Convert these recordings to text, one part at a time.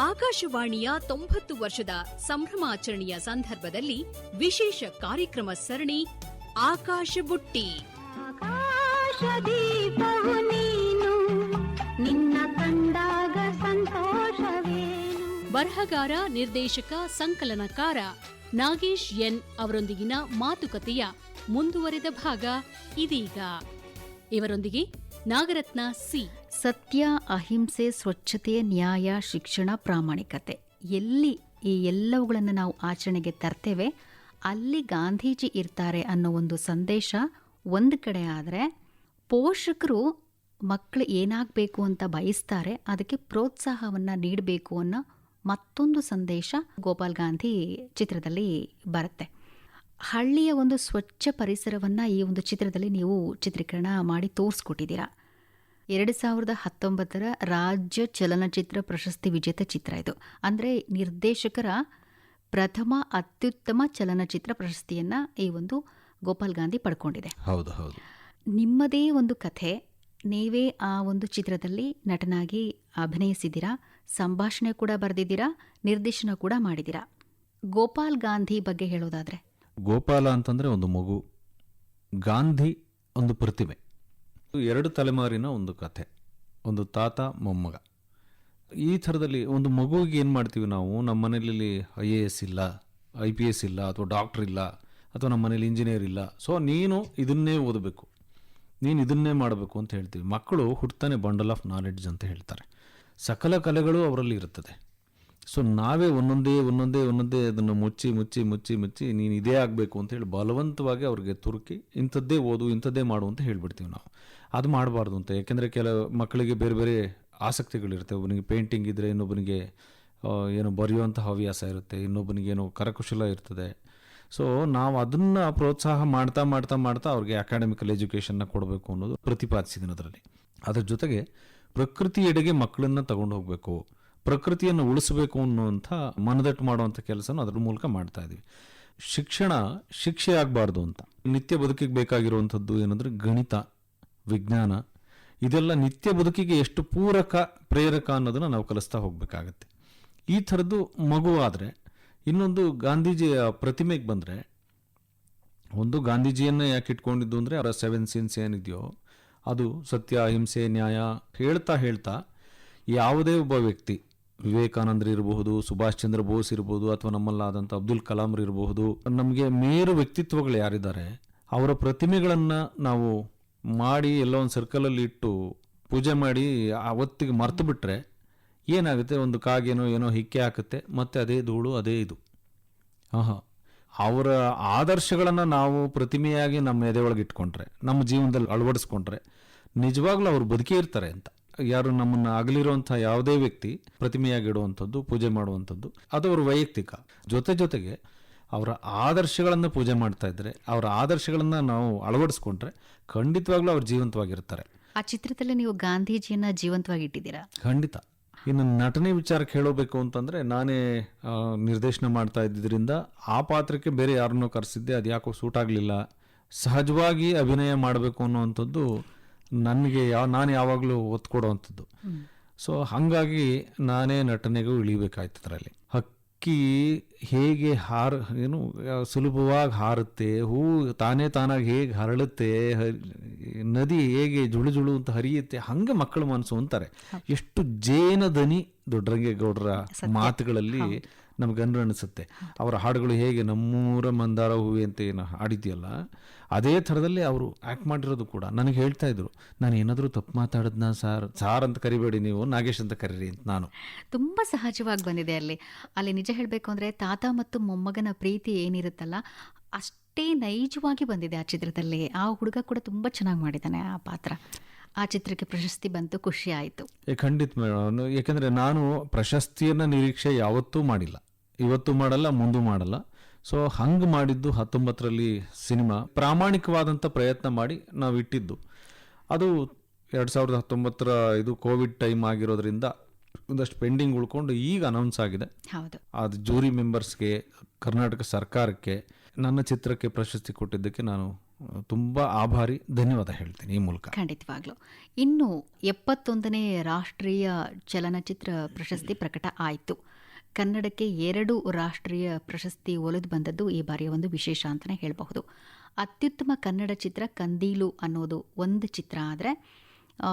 ಆಕಾಶವಾಣಿಯ ತೊಂಬತ್ತು ವರ್ಷದ ಸಂಭ್ರಮಾಚರಣೆಯ ಸಂದರ್ಭದಲ್ಲಿ ವಿಶೇಷ ಕಾರ್ಯಕ್ರಮ ಸರಣಿ ಆಕಾಶ ಬುಟ್ಟಿ. ಆಕಾಶದೀಪವು ನೀನು ನಿನ್ನ ಕಂಡಾಗ ಸಂತೋಷವೇನು? ಬರಹಗಾರ ನಿರ್ದೇಶಕ ಸಂಕಲನಕಾರ ನಾಗೇಶ್ ಎನ್ ಅವರೊಂದಿಗಿನ ಮಾತುಕತೆಯ ಮುಂದುವರೆದ ಭಾಗ ಇದೀಗ. ಇವರೊಂದಿಗೆ ನಾಗರತ್ನ ಸಿ. ಸತ್ಯ, ಅಹಿಂಸೆ, ಸ್ವಚ್ಛತೆ, ನ್ಯಾಯ, ಶಿಕ್ಷಣ, ಪ್ರಾಮಾಣಿಕತೆ. ಎಲ್ಲಿ ಈ ಎಲ್ಲವುಗಳನ್ನು ನಾವು ಆಚರಣೆಗೆ ತರ್ತೇವೆ, ಅಲ್ಲಿ ಗಾಂಧೀಜಿ ಇರ್ತಾರೆ ಅನ್ನೋ ಒಂದು ಸಂದೇಶ ಒಂದು ಕಡೆ ಆದರೆ, ಪೋಷಕರು ಮಕ್ಕಳು ಏನಾಗಬೇಕು ಅಂತ ಬಯಸ್ತಾರೆ, ಅದಕ್ಕೆ ಪ್ರೋತ್ಸಾಹವನ್ನು ನೀಡಬೇಕು ಅನ್ನೋ ಮತ್ತೊಂದು ಸಂದೇಶ ಗೋಪಾಲ್ ಗಾಂಧಿ ಚಿತ್ರದಲ್ಲಿ ಬರುತ್ತೆ. ಹಳ್ಳಿಯ ಒಂದು ಸ್ವಚ್ಛ ಪರಿಸರವನ್ನು ಈ ಒಂದು ಚಿತ್ರದಲ್ಲಿ ನೀವು ಚಿತ್ರೀಕರಣ ಮಾಡಿ ತೋರಿಸ್ಕೊಟ್ಟಿದ್ದೀರಾ? ಎರಡು ಸಾವಿರದ ಹತ್ತೊಂಬತ್ತರ ರಾಜ್ಯ ಚಲನಚಿತ್ರ ಪ್ರಶಸ್ತಿ ವಿಜೇತ ಚಿತ್ರ ಇದು. ಅಂದರೆ ನಿರ್ದೇಶಕರ ಪ್ರಥಮ ಅತ್ಯುತ್ತಮ ಚಲನಚಿತ್ರ ಪ್ರಶಸ್ತಿಯನ್ನು ಈ ಒಂದು ಗೋಪಾಲ್ ಗಾಂಧಿ ಪಡ್ಕೊಂಡಿದೆ. ಹೌದು ಹೌದು. ನಿಮ್ಮದೇ ಒಂದು ಕಥೆ ನೀವೇ ಆ ಒಂದು ಚಿತ್ರದಲ್ಲಿ ನಟನಾಗಿ ಅಭಿನಯಿಸಿದ್ದೀರಾ? ಸಂಭಾಷಣೆ ಕೂಡ ಬರೆದಿದ್ದೀರಾ? ನಿರ್ದೇಶನ ಕೂಡ ಮಾಡಿದ್ದೀರಾ? ಗೋಪಾಲ್ ಗಾಂಧಿ ಬಗ್ಗೆ ಹೇಳೋದಾದ್ರೆ. ಗೋಪಾಲ ಅಂತಂದ್ರೆ ಒಂದು ಮಗು. ಗಾಂಧಿ ಒಂದು ಪ್ರತಿಮೆ. ಎರಡು ತಲೆಮಾರಿನ ಒಂದು ಕಥೆ, ಒಂದು ತಾತ, ಮೊಮ್ಮಗ. ಈ ಥರದಲ್ಲಿ ಒಂದು ಮಗುವಿಗೆ ಏನು ಮಾಡ್ತೀವಿ ನಾವು? ನಮ್ಮ ಮನೇಲಿ ಐ ಎ ಎಸ್ ಇಲ್ಲ, ಐ ಪಿ ಎಸ್ ಇಲ್ಲ, ಅಥವಾ ಡಾಕ್ಟ್ರ್ ಇಲ್ಲ, ಅಥವಾ ನಮ್ಮ ಮನೇಲಿ ಇಂಜಿನಿಯರ್ ಇಲ್ಲ. ಸೊ ನೀನು ಇದನ್ನೇ ಓದಬೇಕು. ನೀನು ಇದನ್ನೇ ಮಾಡಬೇಕು ಅಂತ ಹೇಳ್ತೀವಿ. ಮಕ್ಕಳು ಹುಟ್ತಾನೆ ಬಂಡಲ್ ಆಫ್ ನಾಲೆಡ್ಜ್ ಅಂತ ಹೇಳ್ತಾರೆ. ಸಕಲ ಕಲೆಗಳು ಅವರಲ್ಲಿ ಇರುತ್ತದೆ. ಸೊ ನಾವೇ ಒಂದೊಂದೇ ಒಂದೊಂದೇ ಒಂದೊಂದೇ ಅದನ್ನು ಮುಚ್ಚಿ ಮುಚ್ಚಿ ಮುಚ್ಚಿ ಮುಚ್ಚಿ ನೀನು ಇದೇ ಆಗಬೇಕು ಅಂತ ಹೇಳಿ ಬಲವಂತವಾಗಿ ಅವ್ರಿಗೆ ತುರುಕಿ ಇಂಥದ್ದೇ ಓದು, ಇಂಥದ್ದೇ ಮಾಡು ಅಂತ ಹೇಳಿಬಿಡ್ತೀವಿ ನಾವು. ಅದು ಮಾಡಬಾರ್ದು ಅಂತ. ಯಾಕೆಂದರೆ ಕೆಲವು ಮಕ್ಕಳಿಗೆ ಬೇರೆ ಬೇರೆ ಆಸಕ್ತಿಗಳಿರುತ್ತೆ ಒಬ್ಬನಿಗೆ ಪೇಂಟಿಂಗ್ ಇದ್ದರೆ ಇನ್ನೊಬ್ಬನಿಗೆ ಏನು ಬರೆಯುವಂಥ ಹವ್ಯಾಸ ಇರುತ್ತೆ. ಇನ್ನೊಬ್ಬನಿಗೆ ಏನೋ ಕರಕುಶಲ ಇರ್ತದೆ. ಸೊ ನಾವು ಅದನ್ನು ಪ್ರೋತ್ಸಾಹ ಮಾಡ್ತಾ ಮಾಡ್ತಾ ಮಾಡ್ತಾ ಅವ್ರಿಗೆ ಅಕಾಡೆಮಿಕಲ್ ಎಜುಕೇಷನ್ನ ಕೊಡಬೇಕು ಅನ್ನೋದು ಪ್ರತಿಪಾದಿಸಿದ್ದೀನಿ ಅದರಲ್ಲಿ. ಅದ್ರ ಜೊತೆಗೆ ಪ್ರಕೃತಿಯೆಡೆಗೆ ಮಕ್ಕಳನ್ನು ತಗೊಂಡು ಹೋಗಬೇಕು. ಪ್ರಕೃತಿಯನ್ನು ಉಳಿಸಬೇಕು ಅನ್ನುವಂಥ ಮನದಟ್ಟು ಮಾಡುವಂಥ ಕೆಲಸನ ಅದ್ರ ಮೂಲಕ ಮಾಡ್ತಾ ಇದ್ದೀವಿ ಶಿಕ್ಷಣ ಶಿಕ್ಷೆ ಆಗಬಾರ್ದು ಅಂತ. ನಿತ್ಯ ಬದುಕಿಗೆ ಬೇಕಾಗಿರುವಂಥದ್ದು ಏನಂದರೆ ಗಣಿತ. ವಿಜ್ಞಾನ, ಇದೆಲ್ಲ ನಿತ್ಯ ಬದುಕಿಗೆ ಎಷ್ಟು ಪೂರಕ ಪ್ರೇರಕ ಅನ್ನೋದನ್ನು ನಾವು ಕಲಿಸ್ತಾ ಹೋಗಬೇಕಾಗತ್ತೆ. ಈ ಥರದ್ದು ಮಗುವಾದರೆ, ಇನ್ನೊಂದು ಗಾಂಧೀಜಿಯ ಪ್ರತಿಮೆಗೆ ಬಂದರೆ, ಒಂದು ಗಾಂಧೀಜಿಯನ್ನ ಯಾಕೆ ಇಟ್ಕೊಂಡಿದ್ದು ಅಂದರೆ ಅವರ ಸೆವೆನ್ ಸೀನ್ಸ್ ಏನಿದೆಯೋ, ಅದು ಸತ್ಯ, ಅಹಿಂಸೆ, ನ್ಯಾಯ ಹೇಳ್ತಾ ಹೇಳ್ತಾ ಯಾವುದೇ ಒಬ್ಬ ವ್ಯಕ್ತಿ, ವಿವೇಕಾನಂದರು ಇರಬಹುದು, ಸುಭಾಷ್ ಚಂದ್ರ ಬೋಸ್ ಇರ್ಬೋದು ಅಥವಾ ನಮ್ಮಲ್ಲಾದಂಥ ಅಬ್ದುಲ್ ಕಲಾಂರು ಇರಬಹುದು, ನಮಗೆ ಮೇರು ವ್ಯಕ್ತಿತ್ವಗಳು ಯಾರಿದ್ದಾರೆ, ಅವರ ಪ್ರತಿಮೆಗಳನ್ನು ನಾವು ಮಾಡಿ ಎಲ್ಲ ಒಂದು ಸರ್ಕಲಲ್ಲಿ ಇಟ್ಟು ಪೂಜೆ ಮಾಡಿ ಅವತ್ತಿಗೆ ಮರ್ತು ಬಿಟ್ಟರೆ ಏನಾಗುತ್ತೆ? ಒಂದು ಕಾಗೇನೋ ಏನೋ ಹಿಕ್ಕೆ ಹಾಕುತ್ತೆ, ಮತ್ತೆ ಅದೇ ಧೂಳು, ಅದೇ ಇದು. ಹಾಂ ಅವರ ಆದರ್ಶಗಳನ್ನು ನಾವು ಪ್ರತಿಮೆಯಾಗಿ ನಮ್ಮ ಎದೆ ಒಳಗೆ ಇಟ್ಕೊಂಡ್ರೆ, ನಮ್ಮ ಜೀವನದಲ್ಲಿ ಅಳವಡಿಸ್ಕೊಂಡ್ರೆ ನಿಜವಾಗ್ಲೂ ಅವ್ರು ಬದುಕೇ ಇರ್ತಾರೆ ಅಂತ. ಯಾರು ನಮ್ಮನ್ನು ಅಗಲಿರುವಂಥ ಯಾವುದೇ ವ್ಯಕ್ತಿ ಪ್ರತಿಮೆಯಾಗಿ ಇಡುವಂಥದ್ದು, ಪೂಜೆ ಮಾಡುವಂಥದ್ದು, ಅದು ಅವರು ವೈಯಕ್ತಿಕ. ಜೊತೆ ಜೊತೆಗೆ ಅವರ ಆದರ್ಶಗಳನ್ನು ಪೂಜೆ ಮಾಡ್ತಾ ಇದ್ರೆ ಅವರ ಆದರ್ಶಗಳನ್ನು ನಾವು ಅಳವಡಿಸ್ಕೊಂಡ್ರೆ ಖಂಡಿತವಾಗ್ಲೂ ಅವ್ರು ಜೀವಂತವಾಗಿರ್ತಾರೆ. ಆ ಚಿತ್ರದಲ್ಲಿ ನೀವು ಗಾಂಧೀಜಿಯನ್ನ ಜೀವಂತವಾಗಿ ಇಟ್ಟಿದ್ದೀರಾ ಖಂಡಿತ. ಇನ್ನು ನಟನೆ ವಿಚಾರಕ್ಕೆ ಹೇಳಬೇಕು ಅಂತಂದ್ರೆ ನಾನೇ ನಿರ್ದೇಶನ ಮಾಡ್ತಾ ಇದ್ದಿದ್ರಿಂದ ಆ ಪಾತ್ರಕ್ಕೆ ಬೇರೆ ಯಾರನ್ನೋ ಕರೆಸಿದ್ದೆ ಅದು ಯಾಕೋ ಸೂಟ್ ಆಗಲಿಲ್ಲ. ಸಹಜವಾಗಿ ಅಭಿನಯ ಮಾಡಬೇಕು ಅನ್ನುವಂಥದ್ದು ನನಗೆ ಯಾವ ನಾನು ಯಾವಾಗಲೂ ಒತ್ತು ಕೊಡುವಂಥದ್ದು ಸೊ ಹಾಗಾಗಿ ನಾನೇ ನಟನೆಗೂ ಇಳಿಬೇಕಾಯ್ತು ಅದರಲ್ಲಿ. ಹಕ್ಕಿ ಹೇಗೆ ಹಾರ ಏನು ಸುಲಭವಾಗಿ ಹಾರುತ್ತೆ ಹೂ ತಾನೇ ತಾನಾಗಿ ಹೇಗೆ ಹರಳುತ್ತೆ ನದಿ ಹೇಗೆ ಜುಳು ಜುಳು ಅಂತ ಹರಿಯುತ್ತೆ ಹಂಗೆ ಮಕ್ಕಳು ಮನಸ್ಸು ಅಂತಾರೆ. ಎಷ್ಟು ಜೇನ ದನಿ ದೊಡ್ಡರಂಗೇಗೌಡರ ಮಾತುಗಳಲ್ಲಿ ನಮ್ಗೆ ಅನ್ರು ಅನಿಸುತ್ತೆ. ಅವರ ಹಾಡುಗಳು ಹೇಗೆ ನಮ್ಮೂರ ಮಂದಾರ ಹೂವೆ ಅಂತ ಏನು ಹಾಡಿದೆಯಲ್ಲ ಅದೇ ಥರದಲ್ಲಿ ಅವರು ಆ್ಯಕ್ಟ್ ಮಾಡಿರೋದು ಕೂಡ ನನಗೆ ಹೇಳ್ತಾ ಇದ್ರು. ನಾನು ಏನಾದರೂ ತಪ್ಪು ಮಾತಾಡಿದ್ನ ಸಾರ್? ಸಾರ್ ಅಂತ ಕರಿಬೇಡಿ ನೀವು ನಾಗೇಶ್ ಅಂತ ಕರೀರಿ ಅಂತ ನಾನು. ತುಂಬ ಸಹಜವಾಗಿ ಬಂದಿದೆ ಅಲ್ಲಿ. ಅಲ್ಲಿ ನಿಜ ಹೇಳಬೇಕು ಅಂದರೆ ತಾತ ಮತ್ತು ಮೊಮ್ಮಗನ ಪ್ರೀತಿ ಏನಿರುತ್ತಲ್ಲ ಅಷ್ಟೇ ನೈಜವಾಗಿ ಬಂದಿದೆ ಆ ಚಿತ್ರದಲ್ಲಿ. ಆ ಹುಡುಗ ಕೂಡ ತುಂಬ ಚೆನ್ನಾಗಿ ಮಾಡಿದ್ದಾನೆ ಆ ಪಾತ್ರ. ಆ ಚಿತ್ರಕ್ಕೆ ಪ್ರಶಸ್ತಿ ಬಂತು ಖುಷಿ ಆಯಿತು. ಖಂಡಿತ ಮೇಡಮ್. ಯಾಕೆಂದರೆ ನಾನು ಪ್ರಶಸ್ತಿಯನ್ನು ನಿರೀಕ್ಷೆ ಯಾವತ್ತೂ ಮಾಡಿಲ್ಲ. ಇವತ್ತು ಮಾಡಲ್ಲ ಮುಂದೂ ಮಾಡಲ್ಲ. ಸೊ ಹಂಗೆ ಮಾಡಿದ್ದು ಹತ್ತೊಂಬತ್ತರಲ್ಲಿ ಸಿನಿಮಾ. ಪ್ರಾಮಾಣಿಕವಾದಂಥ ಪ್ರಯತ್ನ ಮಾಡಿ ನಾವು ಇಟ್ಟಿದ್ದು. ಅದು ಎರಡು ಸಾವಿರದ ಹತ್ತೊಂಬತ್ತರ ಇದು ಕೋವಿಡ್ ಟೈಮ್ ಆಗಿರೋದ್ರಿಂದ ಒಂದಷ್ಟು ಪೆಂಡಿಂಗ್ ಉಳ್ಕೊಂಡು ಈಗ ಅನೌನ್ಸ್ ಆಗಿದೆ. ಅದು ಜೂರಿ ಮೆಂಬರ್ಸ್ಗೆ ಕರ್ನಾಟಕ ಸರ್ಕಾರಕ್ಕೆ ನನ್ನ ಚಿತ್ರಕ್ಕೆ ಪ್ರಶಸ್ತಿ ಕೊಟ್ಟಿದ್ದಕ್ಕೆ ನಾನು ತುಂಬ ಆಭಾರಿ. ಧನ್ಯವಾದ ಹೇಳ್ತೀನಿ ಈ ಮೂಲಕ. ಖಂಡಿತವಾಗ್ಲು. ಇನ್ನು ಎಪ್ಪತ್ತೊಂದನೇ ರಾಷ್ಟ್ರೀಯ ಚಲನಚಿತ್ರ ಪ್ರಶಸ್ತಿ ಪ್ರಕಟ ಆಯಿತು. ಕನ್ನಡಕ್ಕೆ ಎರಡು ರಾಷ್ಟ್ರೀಯ ಪ್ರಶಸ್ತಿ ಒಲಿದು ಬಂದದ್ದು ಈ ಬಾರಿಯ ಒಂದು ವಿಶೇಷ ಅಂತಲೇ ಹೇಳಬಹುದು. ಅತ್ಯುತ್ತಮ ಕನ್ನಡ ಚಿತ್ರ ಕಂದೀಲು ಅನ್ನೋದು ಒಂದು ಚಿತ್ರ ಆದರೆ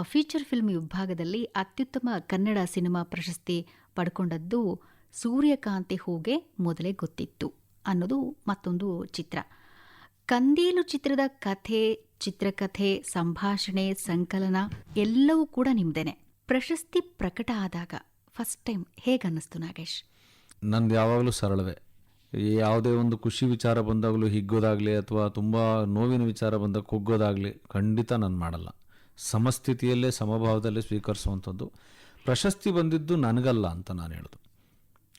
ಫೀಚರ್ ಫಿಲ್ಮ್ ವಿಭಾಗದಲ್ಲಿ ಅತ್ಯುತ್ತಮ ಕನ್ನಡ ಸಿನಿಮಾ ಪ್ರಶಸ್ತಿ ಪಡ್ಕೊಂಡದ್ದು ಸೂರ್ಯಕಾಂತಿ ಹೂಗೆ ಮೊದಲೇ ಗೊತ್ತಿತ್ತು ಅನ್ನೋದು ಮತ್ತೊಂದು ಚಿತ್ರ. ಕಂದೀಲು ಚಿತ್ರದ ಕಥೆ, ಚಿತ್ರಕಥೆ, ಸಂಭಾಷಣೆ, ಸಂಕಲನ ಎಲ್ಲವೂ ಕೂಡ ನಿಮ್ದೇನೆ. ಪ್ರಶಸ್ತಿ ಪ್ರಕಟ ಆದಾಗ ಫಸ್ಟ್ ಟೈಮ್ ಹೇಗನ್ನಿಸ್ತು ನಾಗೇಶ್? ನಂದು ಯಾವಾಗಲೂ ಸರಳವೇ. ಯಾವುದೇ ಒಂದು ಖುಷಿ ವಿಚಾರ ಬಂದಾಗಲೂ ಹಿಗ್ಗೋದಾಗಲಿ ಅಥವಾ ತುಂಬ ನೋವಿನ ವಿಚಾರ ಬಂದಾಗ ಕುಗ್ಗೋದಾಗಲಿ ಖಂಡಿತ ನಾನು ಮಾಡಲ್ಲ. ಸಮಸ್ಥಿತಿಯಲ್ಲೇ ಸಮಭಾವದಲ್ಲೇ ಸ್ವೀಕರಿಸುವಂಥದ್ದು. ಪ್ರಶಸ್ತಿ ಬಂದಿದ್ದು ನನಗಲ್ಲ ಅಂತ ನಾನು ಹೇಳೋದು.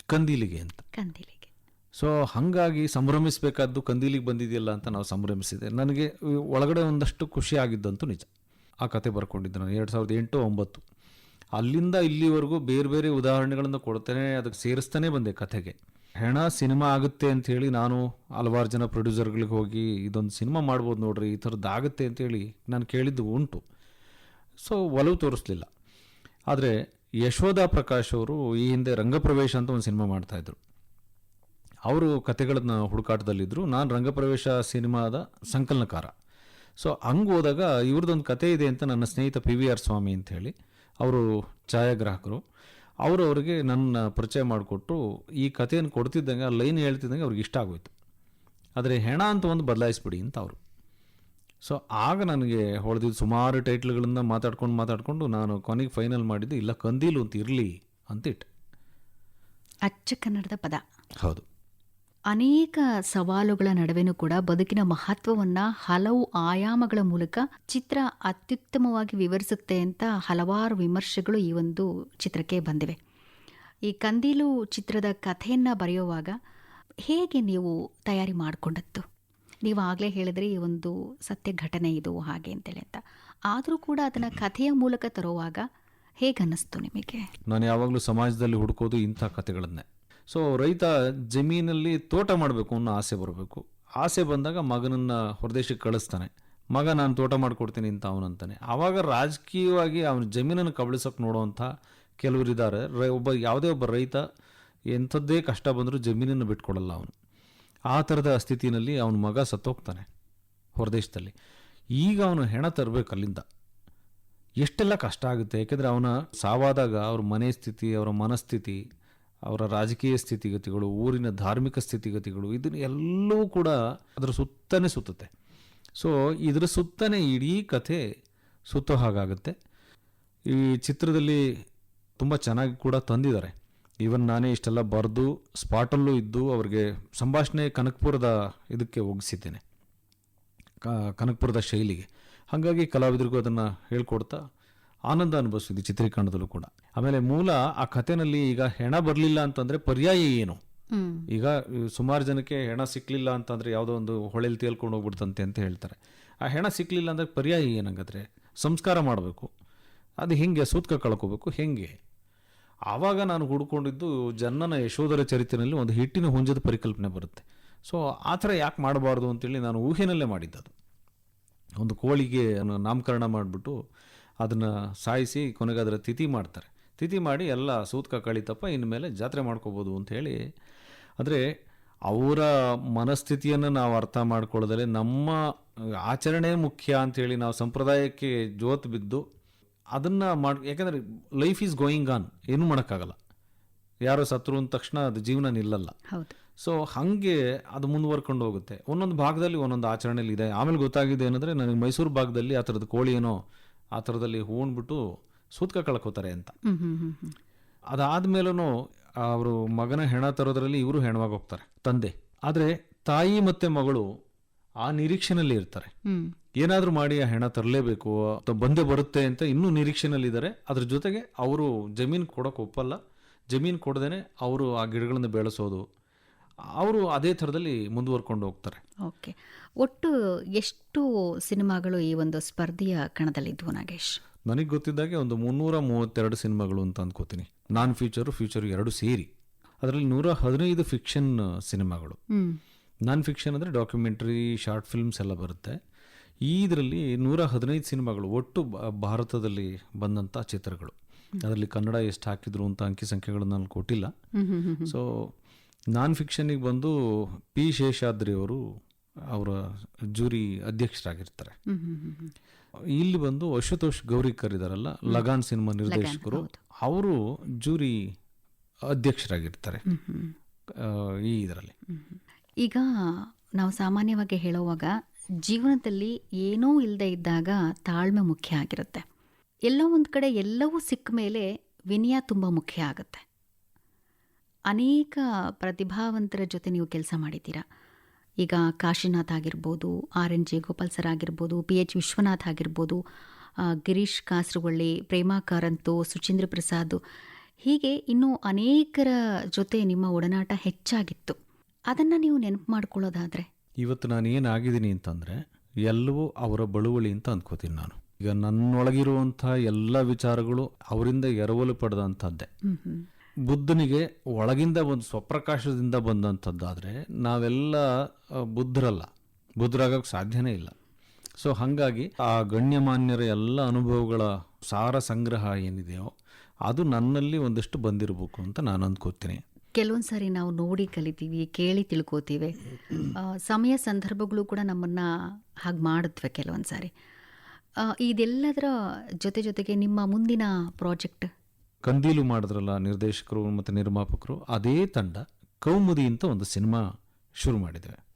ಕಂದೀಲಿಗೆ ಅಂತ. ಕಂದೀಲಿಗೆ. ಸೊ ಹಾಗಾಗಿ ಸಂಭ್ರಮಿಸಬೇಕಾದ್ದು ಕಂದೀಲಿಗೆ ಬಂದಿದೆಯಲ್ಲ ಅಂತ ನಾವು ಸಂಭ್ರಮಿಸಿದೆ. ನನಗೆ ಒಳಗಡೆ ಒಂದಷ್ಟು ಖುಷಿ ಆಗಿದ್ದಂತೂ ನಿಜ. ಆ ಕತೆ ಬರ್ಕೊಂಡಿದ್ದೆ ನಾನು ಎರಡು ಸಾವಿರದ ಎಂಟು ಒಂಬತ್ತು. ಅಲ್ಲಿಂದ ಇಲ್ಲಿವರೆಗೂ ಬೇರೆ ಬೇರೆ ಉದಾಹರಣೆಗಳನ್ನು ಕೊಡ್ತೇನೆ, ಅದಕ್ಕೆ ಸೇರಿಸ್ತಾನೆ ಬಂದೆ ಕಥೆಗೆ. ಹೆಣ ಸಿನಿಮಾ ಆಗುತ್ತೆ ಅಂತ ಹೇಳಿ ನಾನು ಹಲವಾರು ಜನ ಪ್ರೊಡ್ಯೂಸರ್ಗಳಿಗೆ ಹೋಗಿ ಇದೊಂದು ಸಿನಿಮಾ ಮಾಡ್ಬೋದು ನೋಡ್ರಿ, ಈ ಥರದ್ದು ಆಗುತ್ತೆ ಅಂತೇಳಿ ನಾನು ಕೇಳಿದ್ದು ಉಂಟು. ಸೊ ಒಲವು ತೋರಿಸ್ಲಿಲ್ಲ. ಆದರೆ ಯಶೋಧ ಪ್ರಕಾಶ್ ಅವರು ಈ ಹಿಂದೆ ರಂಗಪ್ರವೇಶ ಅಂತ ಒಂದು ಸಿನಿಮಾ ಮಾಡ್ತಾಯಿದ್ರು ಅವರು ಕತೆಗಳನ್ನ ಹುಡುಕಾಟದಲ್ಲಿದ್ದರು ನಾನು ರಂಗಪ್ರವೇಶ ಸಿನಿಮಾದ ಸಂಕಲನಕಾರ. ಸೊ ಹಂಗೆ ಹೋದಾಗ ಇವ್ರದ್ದೊಂದು ಕತೆ ಇದೆ ಅಂತ ನನ್ನ ಸ್ನೇಹಿತ ಪಿ ವಿ ಆರ್ ಸ್ವಾಮಿ ಅಂತ ಹೇಳಿ. ಅವರು ಛಾಯಾಗ್ರಾಹಕರು. ಅವರು ಅವರಿಗೆ ನನ್ನ ಪರಿಚಯ ಮಾಡಿಕೊಟ್ಟು ಈ ಕಥೆಯನ್ನು ಕೊಡ್ತಿದ್ದಂಗೆ ಆ ಲೈನ್ ಹೇಳ್ತಿದ್ದಂಗೆ ಅವ್ರಿಗೆ ಇಷ್ಟ ಆಗೋಯ್ತು. ಆದರೆ ಹೆಣ ಅಂತ ಒಂದು ಬದಲಾಯಿಸ್ಬಿಡಿ ಅಂತ ಅವರು. ಸೊ ಆಗ ನನಗೆ ಹೊಡೆದಿದ್ದು ಸುಮಾರು ಟೈಟ್ಲ್ಗಳನ್ನು ಮಾತಾಡ್ಕೊಂಡು ಮಾತಾಡಿಕೊಂಡು ನಾನು ಕೊನೆಗೆ ಫೈನಲ್ ಮಾಡಿದ್ದು ಇಲ್ಲ ಕಂದೀಲು ಅಂತ ಇರಲಿ ಅಂತ ಇಟ್ಟೆ ಅಚ್ಚ ಕನ್ನಡದ ಪದ. ಹೌದು. ಅನೇಕ ಸವಾಲುಗಳ ನಡುವೆನೂ ಕೂಡ ಬದುಕಿನ ಮಹತ್ವವನ್ನ ಹಲವು ಆಯಾಮಗಳ ಮೂಲಕ ಚಿತ್ರ ಅತ್ಯುತ್ತಮವಾಗಿ ವಿವರಿಸುತ್ತೆ ಅಂತ ಹಲವಾರು ವಿಮರ್ಶೆಗಳು ಈ ಒಂದು ಚಿತ್ರಕ್ಕೆ ಬಂದಿವೆ. ಈ ಕಂದೀಲು ಚಿತ್ರದ ಕಥೆಯನ್ನ ಬರೆಯುವಾಗ ಹೇಗೆ ನೀವು ತಯಾರಿ ಮಾಡಿಕೊಂಡದ್ದು? ನೀವು ಆಗಲೇ ಹೇಳಿದ್ರೆ ಈ ಒಂದು ಸತ್ಯ ಘಟನೆ ಇದು ಹಾಗೆ ಅಂತೇಳಿ ಅಂತ. ಆದರೂ ಕೂಡ ಅದನ್ನು ಕಥೆಯ ಮೂಲಕ ತರುವಾಗ ಹೇಗನ್ನಿಸ್ತು ನಿಮಗೆ? ನಾನು ಯಾವಾಗಲೂ ಸಮಾಜದಲ್ಲಿ ಹುಡುಕೋದು ಇಂಥ ಕಥೆಗಳನ್ನೇ. ಸೊ ರೈತ ಜಮೀನಲ್ಲಿ ತೋಟ ಮಾಡಬೇಕು ಅನ್ನೋ ಆಸೆ ಬರಬೇಕು. ಆಸೆ ಬಂದಾಗ ಮಗನನ್ನು ಹೊರದೇಶಕ್ಕೆ ಕಳಿಸ್ತಾನೆ. ಮಗ, ನಾನು ತೋಟ ಮಾಡಿಕೊಡ್ತೀನಿ ಅಂತ ಅವನಂತಾನೆ ಆವಾಗ ರಾಜಕೀಯವಾಗಿ ಅವನ ಜಮೀನನ್ನು ಕಬಳಿಸೋಕೆ ನೋಡುವಂಥ ಕೆಲವರಿದ್ದಾರೆ ರೈ, ಒಬ್ಬ, ಯಾವುದೇ ಒಬ್ಬ ರೈತ ಎಂಥದ್ದೇ ಕಷ್ಟ ಬಂದರೂ ಜಮೀನನ್ನು ಬಿಟ್ಕೊಡಲ್ಲ ಅವನು. ಆ ಥರದ ಸ್ಥಿತಿನಲ್ಲಿ ಅವನ ಮಗ ಸತ್ತೋಗ್ತಾನೆ ಹೊರದೇಶದಲ್ಲಿ. ಈಗ ಅವನು ಹೆಣ ತರಬೇಕು ಅಲ್ಲಿಂದ. ಎಷ್ಟೆಲ್ಲ ಕಷ್ಟ ಆಗುತ್ತೆ. ಯಾಕೆಂದರೆ ಅವನ ಸಾವಾದಾಗ ಅವ್ರ ಮನೆ ಸ್ಥಿತಿ, ಅವರ ಮನಸ್ಥಿತಿ ಅವರ ರಾಜಕೀಯ ಸ್ಥಿತಿಗತಿಗಳು, ಊರಿನ ಧಾರ್ಮಿಕ ಸ್ಥಿತಿಗತಿಗಳು, ಇದನ್ನು ಎಲ್ಲವೂ ಕೂಡ ಅದರ ಸುತ್ತನೇ ಸುತ್ತುತ್ತೆ. ಸೊ ಇದರ ಸುತ್ತನೇ ಇಡೀ ಕಥೆ ಸುತ್ತೋ ಹಾಗಾಗುತ್ತೆ. ಈ ಚಿತ್ರದಲ್ಲಿ ತುಂಬ ಚೆನ್ನಾಗಿ ಕೂಡ ತಂದಿದ್ದಾರೆ. ಈವನ್ ನಾನೇ ಇಷ್ಟೆಲ್ಲ ಬರೆದು, ಸ್ಪಾಟಲ್ಲೂ ಇದ್ದು ಅವರಿಗೆ ಸಂಭಾಷಣೆ ಕನಕಪುರದ ಇದಕ್ಕೆ ಒಗ್ಗಿಸಿದ್ದೇನೆ ಕನಕಪುರದ ಶೈಲಿಗೆ. ಹಾಗಾಗಿ ಕಲಾವಿದರಿಗೂ ಅದನ್ನು ಹೇಳ್ಕೊಡ್ತಾ ಆನಂದ ಅನುಭವಿಸಿದ್ವಿ ಚಿತ್ರೀಕರಣದಲ್ಲೂ ಕೂಡ. ಆಮೇಲೆ ಮೂಲ ಆ ಕಥೆನಲ್ಲಿ ಈಗ ಹೆಣ ಬರಲಿಲ್ಲ ಅಂತಂದ್ರೆ ಪರ್ಯಾಯ ಏನು? ಈಗ ಸುಮಾರು ಜನಕ್ಕೆ ಹೆಣ ಸಿಕ್ಕಲಿಲ್ಲ ಅಂತಂದ್ರೆ ಯಾವುದೋ ಒಂದು ಹೊಳೆಲಿ ತೇಲ್ಕೊಂಡು ಹೋಗ್ಬಿಡ್ತಂತೆ ಅಂತ ಹೇಳ್ತಾರೆ. ಆ ಹೆಣ ಸಿಕ್ಕಲಿಲ್ಲ ಅಂದ್ರೆ ಪರ್ಯಾಯ ಏನಂಗಾದ್ರೆ? ಸಂಸ್ಕಾರ ಮಾಡಬೇಕು. ಅದು ಹೆಂಗೆ? ಸೂತ್ಕ ಕಳ್ಕೋಬೇಕು. ಹೆಂಗೆ? ಆವಾಗ ನಾನು ಹುಡ್ಕೊಂಡಿದ್ದು ಜನ್ನನ ಯಶೋಧರ ಚರಿತ್ರೆಯಲ್ಲಿ ಒಂದು ಹಿಟ್ಟಿನ ಹುಂಜದ ಪರಿಕಲ್ಪನೆ ಬರುತ್ತೆ. ಸೊ ಆ ಥರ ಯಾಕೆ ಮಾಡಬಾರ್ದು ಅಂತೇಳಿ ನಾನು ಊಹೆನಲ್ಲೇ ಮಾಡಿದ್ದದು. ಒಂದು ಕೋಳಿಗೆ ಅನ್ನು ನಾಮಕರಣ ಮಾಡಿಬಿಟ್ಟು ಅದನ್ನು ಸಾಯಿಸಿ ಕೊನೆಗೆ ಅದರ ತಿಥಿ ಮಾಡ್ತಾರೆ. ತಿಥಿ ಮಾಡಿ ಎಲ್ಲ ಸೂತ್ಕ ಕಳಿತಪ್ಪ ಇನ್ಮೇಲೆ ಜಾತ್ರೆ ಮಾಡ್ಕೋಬೋದು ಅಂತ ಹೇಳಿ. ಅಂದರೆ ಅವರ ಮನಸ್ಥಿತಿಯನ್ನು ನಾವು ಅರ್ಥ ಮಾಡ್ಕೊಳ್ಳೋದಲ್ಲಿ ನಮ್ಮ ಆಚರಣೆ ಮುಖ್ಯ ಅಂಥೇಳಿ ನಾವು ಸಂಪ್ರದಾಯಕ್ಕೆ ಜೋತು ಬಿದ್ದು ಅದನ್ನು ಮಾಡಿ ಯಾಕಂದರೆ ಲೈಫ್ ಈಸ್ ಗೋಯಿಂಗ್ ಆನ್ ಏನೂ ಮಾಡೋಕ್ಕಾಗಲ್ಲ. ಯಾರೋ ಸತ್ರು ಅಂದ ತಕ್ಷಣ ಅದು ಜೀವನ ನಿಲ್ಲಲ್ಲ. ಸೊ ಹಾಗೆ ಅದು ಮುಂದುವರ್ಕೊಂಡು ಹೋಗುತ್ತೆ. ಒಂದೊಂದು ಭಾಗದಲ್ಲಿ ಒಂದೊಂದು ಆಚರಣೆಯಲ್ಲಿ ಇದೆ. ಆಮೇಲೆ ಗೊತ್ತಾಗಿದೆ ಏನಂದರೆ ನನಗೆ ಮೈಸೂರು ಭಾಗದಲ್ಲಿ ಆ ಥರದ ಕೋಳಿ ಏನೋ ಆ ಥರದಲ್ಲಿ ಹೂಣ್ಬಿಟ್ಟು ಸೂತ್ಕ ಕಳ್ಕೋತಾರೆ ಅಂತ. ಅದಾದ್ಮೇಲೂ ಅವರು ಮಗನ ಹೆಣ ತರೋದ್ರಲ್ಲಿ ಇವರು ಹೆಣವಾಗಿ ಹೋಗ್ತಾರೆ ತಂದೆ. ಆದರೆ ತಾಯಿ ಮತ್ತೆ ಮಗಳು ಆ ನಿರೀಕ್ಷೆನಲ್ಲಿ ಇರ್ತಾರೆ. ಏನಾದರೂ ಮಾಡಿ ಆ ಹೆಣ ತರಲೇಬೇಕು ಅಥವಾ ಬಂದೇ ಬರುತ್ತೆ ಅಂತ ಇನ್ನೂ ನಿರೀಕ್ಷೆನಲ್ಲಿದ್ದಾರೆ. ಅದ್ರ ಜೊತೆಗೆ ಅವರು ಜಮೀನು ಕೊಡೋಕೆ ಒಪ್ಪಲ್ಲ. ಜಮೀನು ಕೊಡದೇನೆ ಅವರು ಆ ಗಿಡಗಳನ್ನು ಬೆಳೆಸೋದು. ಅವರು ಅದೇ ಥರದಲ್ಲಿ ಮುಂದುವರ್ಕೊಂಡು ಹೋಗ್ತಾರೆ. ಓಕೆ. ಒಟ್ಟು ಎಷ್ಟು ಸಿನಿಮಾಗಳು ಈ ಒಂದು ಸ್ಪರ್ಧೆಯ ಕಣದಲ್ಲಿದ್ವು ನಾಗೇಶ್? ನನಗೆ ಗೊತ್ತಿದ್ದಾಗೆ ಒಂದು ಮುನ್ನೂರ ಮೂವತ್ತೆರಡು ಸಿನಿಮಾಗಳು ಅಂತ ಅಂದ್ಕೋತೀನಿ ನಾನ್ ಫ್ಯೂಚರು ಫ್ಯೂಚರು ಎರಡು ಸೇರಿ. ಅದರಲ್ಲಿ ನೂರ ಹದಿನೈದು ಫಿಕ್ಷನ್ ಸಿನಿಮಾಗಳು. ನಾನ್ ಫಿಕ್ಷನ್ ಅಂದರೆ ಡಾಕ್ಯುಮೆಂಟ್ರಿ ಶಾರ್ಟ್ ಫಿಲ್ಮ್ಸ್ ಎಲ್ಲ ಬರುತ್ತೆ. ಈ ಇದರಲ್ಲಿ ನೂರ ಹದಿನೈದು ಸಿನಿಮಾಗಳು ಒಟ್ಟು ಭಾರತದಲ್ಲಿ ಬಂದಂಥ ಚಿತ್ರಗಳು. ಅದರಲ್ಲಿ ಕನ್ನಡ ಎಷ್ಟು ಹಾಕಿದ್ರು ಅಂತ ಅಂಕಿ ಸಂಖ್ಯೆಗಳನ್ನ ನಾನು ಕೊಟ್ಟಿಲ್ಲ. ಸೊ ನಾನ್ ಫಿಕ್ಷನಿಗೆ ಬಂದು ಪಿ ಶೇಷಾದ್ರಿ ಅವರು ಅವರ ಜೂರಿ ಅಧ್ಯಕ್ಷರಾಗಿರ್ತಾರೆ. ಇಲ್ಲಿ ಬಂದು ಅಶುತೋಷ್ ಗೌರಿಕರ್ ಇದಾರಲ್ಲ ಲಗಾನ್ ಸಿನಿಮಾ ನಿರ್ದೇಶಕರು. ಅವರು ಜೂರಿ ಅಧ್ಯಕ್ಷರಾಗಿರ್ತಾರೆ. ಈ ಇದರಲ್ಲಿ. ಈಗ ನಾವು ಸಾಮಾನ್ಯವಾಗಿ ಹೇಳುವಾಗ ಜೀವನದಲ್ಲಿ ಏನೂ ಇಲ್ಲದೆ ಇದ್ದಾಗ ತಾಳ್ಮೆ ಮುಖ್ಯ ಆಗಿರುತ್ತೆ. ಎಲ್ಲೋ ಒಂದು ಕಡೆ ಎಲ್ಲವೂ ಸಿಕ್ಕ ಮೇಲೆ ವಿನಯ ತುಂಬ ಮುಖ್ಯ ಆಗುತ್ತೆ. ಅನೇಕ ಪ್ರತಿಭಾವಂತರ ಜೊತೆ ನೀವು ಕೆಲಸ ಮಾಡಿದ್ದೀರಾ? ಈಗ ಕಾಶಿನಾಥ್ ಆಗಿರ್ಬೋದು R N J Gopal sir ಆಗಿರ್ಬೋದು ಪಿ ಎಚ್ ವಿಶ್ವನಾಥ್ ಆಗಿರ್ಬೋದು ಗಿರೀಶ್ ಕಾಸರಗೊಳ್ಳಿ ಪ್ರೇಮಾ ಕಾರಂತು ಸುಚೀಂದ್ರ ಪ್ರಸಾದ್ ಹೀಗೆ ಇನ್ನೂ ಅನೇಕರ ಜೊತೆ ನಿಮ್ಮ ಒಡನಾಟ ಹೆಚ್ಚಾಗಿತ್ತು. ಅದನ್ನು ನೀವು ನೆನಪು ಮಾಡ್ಕೊಳ್ಳೋದಾದರೆ? ಇವತ್ತು ನಾನು ಏನಾಗಿದ್ದೀನಿ ಅಂತಂದರೆ ಎಲ್ಲವೂ ಅವರ ಬಳುವಳಿ ಅಂತ ಅಂದ್ಕೋತೀನಿ ನಾನು. ಈಗ ನನ್ನೊಳಗಿರುವಂಥ ಎಲ್ಲ ವಿಚಾರಗಳು ಅವರಿಂದ ಎರವಲು ಪಡೆದಂಥದ್ದೇ. ಬುದ್ಧನಿಗೆ ಒಳಗಿಂದ ಒಂದು ಸ್ವಪ್ರಕಾಶದಿಂದ ಬಂದಂಥದ್ದಾದರೆ ನಾವೆಲ್ಲ ಬುದ್ಧರಲ್ಲ. ಬುದ್ಧರಾಗೋಕ್ಕೆ ಸಾಧ್ಯನೇ ಇಲ್ಲ. ಸೊ ಹಾಗಾಗಿ ಆ ಗಣ್ಯಮಾನ್ಯರ ಎಲ್ಲ ಅನುಭವಗಳ ಸಾರ ಸಂಗ್ರಹ ಏನಿದೆಯೋ, ಅದು ನನ್ನಲ್ಲಿ ಒಂದಿಷ್ಟು ಬಂದಿರಬೇಕು ಅಂತ ನಾನು ಅಂದ್ಕೋತೀನಿ. ಕೆಲವೊಂದು ಸಾರಿ ನಾವು ನೋಡಿ ಕಲಿತೀವಿ, ಕೇಳಿ ತಿಳ್ಕೋತೀವಿ. ಸಮಯ ಸಂದರ್ಭಗಳು ಕೂಡ ನಮ್ಮನ್ನು ಹಾಗೆ ಮಾಡುತ್ತವೆ ಕೆಲವೊಂದು ಸಾರಿ. ಇದೆಲ್ಲದರ ಜೊತೆ ಜೊತೆಗೆ ನಿಮ್ಮ ಮುಂದಿನ ಪ್ರಾಜೆಕ್ಟ್ ಕಂದೀಲು ಮಾಡಿದ್ರಲ್ಲ ನಿರ್ದೇಶಕರು ಮತ್ತು ನಿರ್ಮಾಪಕರು ಅದೇ ತಂಡ ಕೌಮುದಿ ಅಂತ ಒಂದು ಸಿನಿಮಾ ಶುರು ಮಾಡಿದ್ದೇವೆ.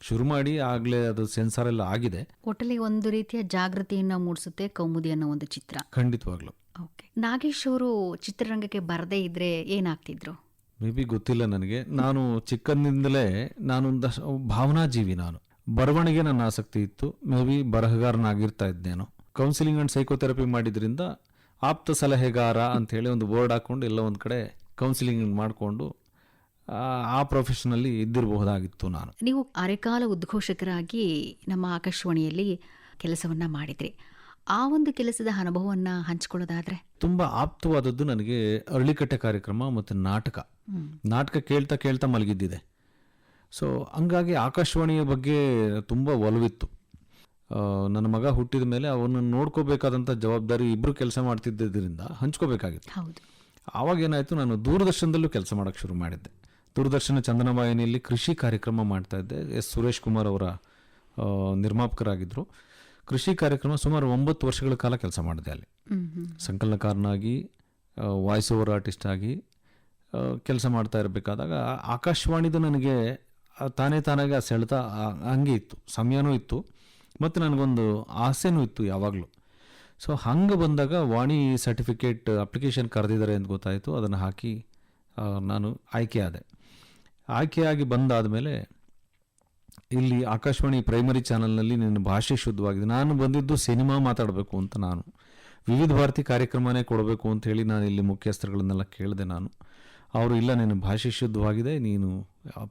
ಶುರು ಮಾಡಿ ಆಗಲೇ ಅದು ಸೆನ್ಸಾರ್ ಎಲ್ಲ ಆಗಿದೆ. ಒಟ್ಟಲ್ಲಿ ಒಂದು ರೀತಿಯ ಜಾಗೃತಿಯನ್ನು ಮೂಡಿಸುತ್ತೆ ಕೌಮುದಿ ಅನ್ನೋ ಒಂದು ಚಿತ್ರ. ಖಂಡಿತವಾಗ್ಲು. ಓಕೆ. ನಾಗೇಶ್ ಅವರು ಚಿತ್ರರಂಗಕ್ಕೆ ಬರದೇ ಇದ್ರೆ ಏನಾಗ್ತಿದ್ರು? ಮೇ ಬಿ ಗೊತ್ತಿಲ್ಲ ನನಗೆ. ನಾನು ಚಿಕ್ಕಂದಿಂದಲೇ ನಾನೊಂದು ಭಾವನಾಜೀವಿ ನಾನು. ಬರವಣಿಗೆ ನನ್ನ ಆಸಕ್ತಿ ಇತ್ತು. ಮೇ ಬಿ ಬರಹಗಾರನಾಗಿರ್ತಾ ಇದ್ದೇನು. ಕೌನ್ಸಿಲಿಂಗ್ ಆ್ಯಂಡ್ ಸೈಕೋಥೆರಪಿ ಮಾಡಿದ್ರಿಂದ ಆಪ್ತ ಸಲಹೆಗಾರ ಅಂಥೇಳಿ ಒಂದು ಬೋರ್ಡ್ ಹಾಕ್ಕೊಂಡು ಎಲ್ಲ ಒಂದು ಕಡೆ ಕೌನ್ಸಿಲಿಂಗ್ ಮಾಡಿಕೊಂಡು ಆ ಪ್ರೊಫೆಷನಲ್ಲಿ ಇದ್ದಿರಬಹುದಾಗಿತ್ತು ನಾನು. ನೀವು ಅರೆಕಾಲ ಉದ್ಘೋಷಕರಾಗಿ ನಮ್ಮ ಆಕಾಶವಾಣಿಯಲ್ಲಿ ಕೆಲಸವನ್ನು ಮಾಡಿದ್ರಿ. ಆ ಒಂದು ಕೆಲಸದ ಅನುಭವವನ್ನು ಹಂಚಿಕೊಳ್ಳೋದಾದರೆ? ತುಂಬ ಆಪ್ತವಾದದ್ದು ನನಗೆ ಅರಳಿಕಟ್ಟೆ ಕಾರ್ಯಕ್ರಮ ಮತ್ತು ನಾಟಕ. ನಾಟಕ ಕೇಳ್ತಾ ಕೇಳ್ತಾ ಮಲಗಿದ್ದಿದೆ. ಸೊ ಹಂಗಾಗಿ ಆಕಾಶವಾಣಿಯ ಬಗ್ಗೆ ತುಂಬ ಒಲವಿತ್ತು. ನನ್ನ ಮಗ ಹುಟ್ಟಿದ ಮೇಲೆ ಅವನ್ನ ನೋಡ್ಕೋಬೇಕಾದಂಥ ಜವಾಬ್ದಾರಿ ಇಬ್ಬರು ಕೆಲಸ ಮಾಡ್ತಿದ್ದರಿಂದ ಹಂಚ್ಕೋಬೇಕಾಗಿತ್ತು. ಹೌದು. ಆವಾಗ ಏನಾಯಿತು ನಾನು ದೂರದರ್ಶನದಲ್ಲೂ ಕೆಲಸ ಮಾಡೋಕ್ಕೆ ಶುರು ಮಾಡಿದ್ದೆ. ದೂರದರ್ಶನ ಚಂದನ ವಾಹಿನಿಯಲ್ಲಿ ಕೃಷಿ ಕಾರ್ಯಕ್ರಮ ಮಾಡ್ತಾ ಇದ್ದೆ. ಎಸ್ ಸುರೇಶ್ ಕುಮಾರ್ ಅವರ ನಿರ್ಮಾಪಕರಾಗಿದ್ದರು ಕೃಷಿ ಕಾರ್ಯಕ್ರಮ ಸುಮಾರು ಒಂಬತ್ತು ವರ್ಷಗಳ ಕಾಲ ಕೆಲಸ ಮಾಡಿದೆ ಅಲ್ಲಿ. ಸಂಕಲನಕಾರನಾಗಿ ವಾಯ್ಸ್ ಓವರ್ ಆರ್ಟಿಸ್ಟ್ ಆಗಿ ಕೆಲಸ ಮಾಡ್ತಾ ಇರಬೇಕಾದಾಗ ಆಕಾಶವಾಣಿದು ನನಗೆ ತಾನೇ ತಾನಾಗೆ ಆ ಸೆಳೆತ ಹಂಗೆ ಇತ್ತು. ಸಮಯನೂ ಇತ್ತು. ಮತ್ತು ನನಗೊಂದು ಆಸೆನೂ ಇತ್ತು ಯಾವಾಗಲೂ. ಸೊ ಹಂಗೆ ಬಂದಾಗ ವಾಣಿ ಸರ್ಟಿಫಿಕೇಟ್ ಅಪ್ಲಿಕೇಶನ್ ಕರೆದಿದ್ದಾರೆ ಅಂತ ಗೊತ್ತಾಯಿತು. ಅದನ್ನು ಹಾಕಿ ನಾನು ಆಯ್ಕೆ ಆದೆ. ಆಯ್ಕೆಯಾಗಿ ಬಂದಾದ ಮೇಲೆ ಇಲ್ಲಿ ಆಕಾಶವಾಣಿ ಪ್ರೈಮರಿ ಚಾನಲ್ನಲ್ಲಿ ನಿನ್ನ ಭಾಷೆ ಶುದ್ಧವಾಗಿದೆ. ನಾನು ಬಂದಿದ್ದು ಸಿನಿಮಾ ಮಾತಾಡಬೇಕು ಅಂತ ನಾನು. ವಿವಿಧ ಭಾರತಿ ಕಾರ್ಯಕ್ರಮನೇ ಕೊಡಬೇಕು ಅಂತ ಹೇಳಿ ನಾನು ಇಲ್ಲಿ ಮುಖ್ಯಸ್ಥರುಗಳನ್ನೆಲ್ಲ ಕೇಳಿದೆ ನಾನು. ಅವರು ಇಲ್ಲ ನೀನು ಭಾಷೆ ಶುದ್ಧವಾಗಿದೆ ನೀನು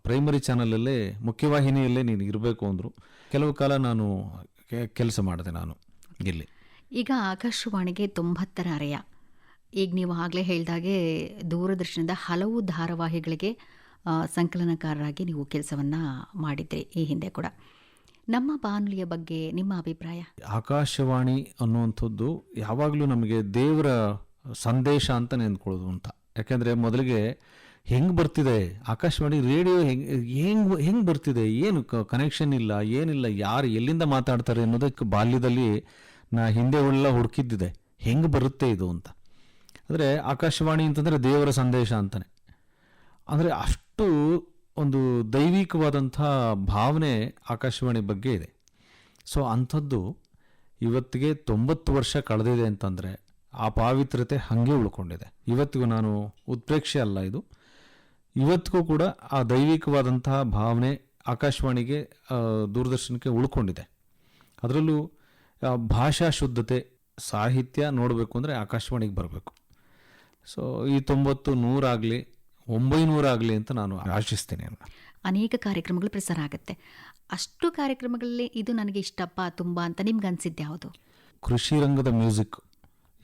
ಪ್ರೈಮರಿ ಚಾನಲಲ್ಲೇ ಮುಖ್ಯವಾಹಿನಿಯಲ್ಲೇ ನೀನು ಇರಬೇಕು ಅಂದರು. ಕೆಲವು ಕಾಲ ನಾನು ಕೆಲಸ ಮಾಡಿದೆ ನಾನು ಇಲ್ಲಿ. ಈಗ ಆಕಾಶವಾಣಿಗೆ ತೊಂಬತ್ತರ ಅರೆಯ. ಈಗ ನೀವು ಆಗಲೇ ಹೇಳಿದಾಗೆ ದೂರದರ್ಶನದ ಹಲವು ಧಾರಾವಾಹಿಗಳಿಗೆ ಸಂಕಲನಕಾರರಾಗಿ ನೀವು ಕೆಲಸವನ್ನು ಮಾಡಿದ್ರಿ ಈ ಹಿಂದೆ ಕೂಡ. ನಮ್ಮ ಬಾನುಲಿಯ ಬಗ್ಗೆ ನಿಮ್ಮ ಅಭಿಪ್ರಾಯ? ಆಕಾಶವಾಣಿ ಅನ್ನುವಂಥದ್ದು ಯಾವಾಗಲೂ ನಮಗೆ ದೇವರ ಸಂದೇಶ ಅಂತ ನೆನ್ಕೊಳ್ಳೋದು ಅಂತ. ಯಾಕೆಂದರೆ ಮೊದಲಿಗೆ ಹೆಂಗೆ ಬರ್ತಿದೆ? ಆಕಾಶವಾಣಿ ರೇಡಿಯೋ ಹೆಂಗೆ ಹೆಂಗೆ ಹೆಂಗೆ ಬರ್ತಿದೆ? ಏನು ಕನೆಕ್ಷನ್ ಇಲ್ಲ, ಏನಿಲ್ಲ, ಯಾರು ಎಲ್ಲಿಂದ ಮಾತಾಡ್ತಾರೆ ಅನ್ನೋದಕ್ಕೆ ಬಾಲ್ಯದಲ್ಲಿ ನಾ ಹಿಂದೆ ಉಳ್ಳ ಹುಡುಕಿದ್ದಿದೆ. ಹೆಂಗೆ ಬರುತ್ತೆ ಇದು ಅಂತ. ಅಂದರೆ ಆಕಾಶವಾಣಿ ಅಂತಂದರೆ ದೇವರ ಸಂದೇಶ ಅಂತಾನೆ. ಅಂದರೆ ಅಷ್ಟು ಒಂದು ದೈವಿಕವಾದಂಥ ಭಾವನೆ ಆಕಾಶವಾಣಿ ಬಗ್ಗೆ ಇದೆ. ಸೊ ಅಂಥದ್ದು ಇವತ್ತಿಗೆ ತೊಂಬತ್ತು ವರ್ಷ ಕಳೆದಿದೆ ಅಂತಂದರೆ ಆ ಪಾವಿತ್ರತೆ ಹಾಗೆ ಉಳ್ಕೊಂಡಿದೆ. ಇವತ್ತಿಗೂ ನಾನು ಉತ್ಪ್ರೇಕ್ಷೆ ಅಲ್ಲ ಇದು. ಇವತ್ತಿಗೂ ಕೂಡ ಆ ದೈವಿಕವಾದಂತಹ ಭಾವನೆ ಆಕಾಶವಾಣಿಗೆ ದೂರದರ್ಶನಕ್ಕೆ ಉಳ್ಕೊಂಡಿದೆ. ಅದರಲ್ಲೂ ಭಾಷಾ ಶುದ್ಧತೆ ಸಾಹಿತ್ಯ ನೋಡಬೇಕು ಅಂದರೆ ಆಕಾಶವಾಣಿಗೆ ಬರಬೇಕು. ಸೊ ಈ ತೊಂಬತ್ತು ನೂರಾಗಲಿ ಒಂಬೈನೂರಾಗಲಿ ಅಂತ ನಾನು ಆಶಿಸ್ತೇನೆ ಅನೇಕ ಕಾರ್ಯಕ್ರಮಗಳು ಪ್ರಸಾರ ಆಗುತ್ತೆ. ಅಷ್ಟು ಕಾರ್ಯಕ್ರಮಗಳಲ್ಲಿ ಇದು ನನಗೆ ಇಷ್ಟಪ್ಪ ತುಂಬ ಅಂತ ನಿಮ್ಗೆ ಅನಿಸಿದ್ದು ಯಾವುದು? ಕೃಷಿ ರಂಗದ ಮ್ಯೂಸಿಕ್.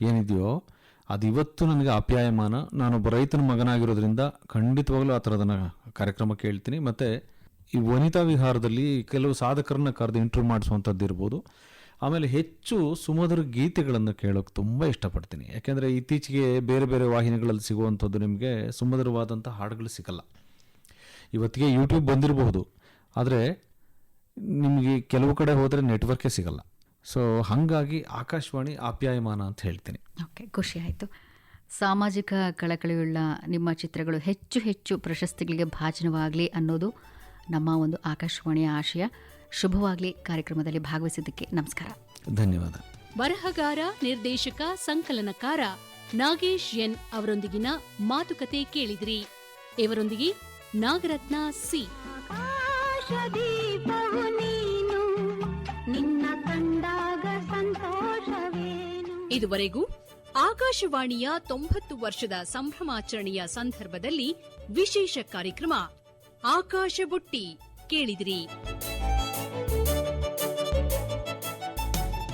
ಏನಿದೆಯೋ ಅದು ಇವತ್ತು ನನಗೆ ಆಪ್ಯಾಯಮಾನ ನಾನೊಬ್ಬ ರೈತನ ಮಗನಾಗಿರೋದ್ರಿಂದ ಖಂಡಿತವಾಗ್ಲೂ ಆ ಥರದನ್ನು ಕಾರ್ಯಕ್ರಮ ಕೇಳ್ತೀನಿ. ಮತ್ತು ಈ ವನಿತಾ ವಿಹಾರದಲ್ಲಿ ಕೆಲವು ಸಾಧಕರನ್ನ ಕರೆದು ಇಂಟರ್ವ್ಯೂ ಮಾಡಿಸುವಂಥದ್ದು ಇರ್ಬೋದು. ಆಮೇಲೆ ಹೆಚ್ಚು ಸುಮಧುರ ಗೀತೆಗಳನ್ನು ಕೇಳೋಕ್ಕೆ ತುಂಬ ಇಷ್ಟಪಡ್ತೀನಿ. ಯಾಕೆಂದರೆ ಇತ್ತೀಚೆಗೆ ಬೇರೆ ಬೇರೆ ವಾಹಿನಿಗಳಲ್ಲಿ ಸಿಗುವಂಥದ್ದು ನಿಮಗೆ ಸುಮಧುರವಾದಂಥ ಹಾಡುಗಳು ಸಿಗಲ್ಲ. ಇವತ್ತಿಗೆ ಯೂಟ್ಯೂಬ್ ಬಂದಿರಬಹುದು. ಆದರೆ ನಿಮಗೆ ಕೆಲವು ಕಡೆ ಹೋದರೆ ನೆಟ್ವರ್ಕೇ ಸಿಗಲ್ಲ. ಸೊ ಹಾಗಾಗಿ ಆಕಾಶವಾಣಿ ಆಪ್ಯಾಯಮಾನ ಅಂತ ಹೇಳ್ತೀನಿ. ಓಕೆ ಖುಷಿ ಆಯಿತು. ಸಾಮಾಜಿಕ ಕಳಕಳಿಯುಳ್ಳ ನಿಮ್ಮ ಚಿತ್ರಗಳು ಹೆಚ್ಚು ಹೆಚ್ಚು ಪ್ರಶಸ್ತಿಗಳಿಗೆ ಭಾಜನವಾಗಲಿ ಅನ್ನೋದು ನಮ್ಮ ಒಂದು ಆಕಾಶವಾಣಿಯ ಆಶಯ. ಶುಭವಾಗಲಿ ಕಾರ್ಯಕ್ರಮದಲ್ಲಿ ಭಾಗವಹಿಸಿದ್ದಕ್ಕೆ ನಮಸ್ಕಾರ. ಧನ್ಯವಾದ. ಬರಹಗಾರ ನಿರ್ದೇಶಕ ಸಂಕಲನಕಾರ ನಾಗೇಶ್ ಎನ್ ಅವರೊಂದಿಗಿನ ಮಾತುಕತೆ ಕೇಳಿದ್ರಿ. ಇವರೊಂದಿಗೆ ನಾಗರತ್ನ ಸಿ. ಇದುವರೆಗೂ ಆಕಾಶವಾಣಿಯ ತೊಂಬತ್ತು ವರ್ಷದ ಸಂಭ್ರಮಾಚರಣೆಯ ಸಂದರ್ಭದಲ್ಲಿ ವಿಶೇಷ ಕಾರ್ಯಕ್ರಮ ಆಕಾಶ ಬುಟ್ಟಿ ಕೇಳಿದಿರಿ.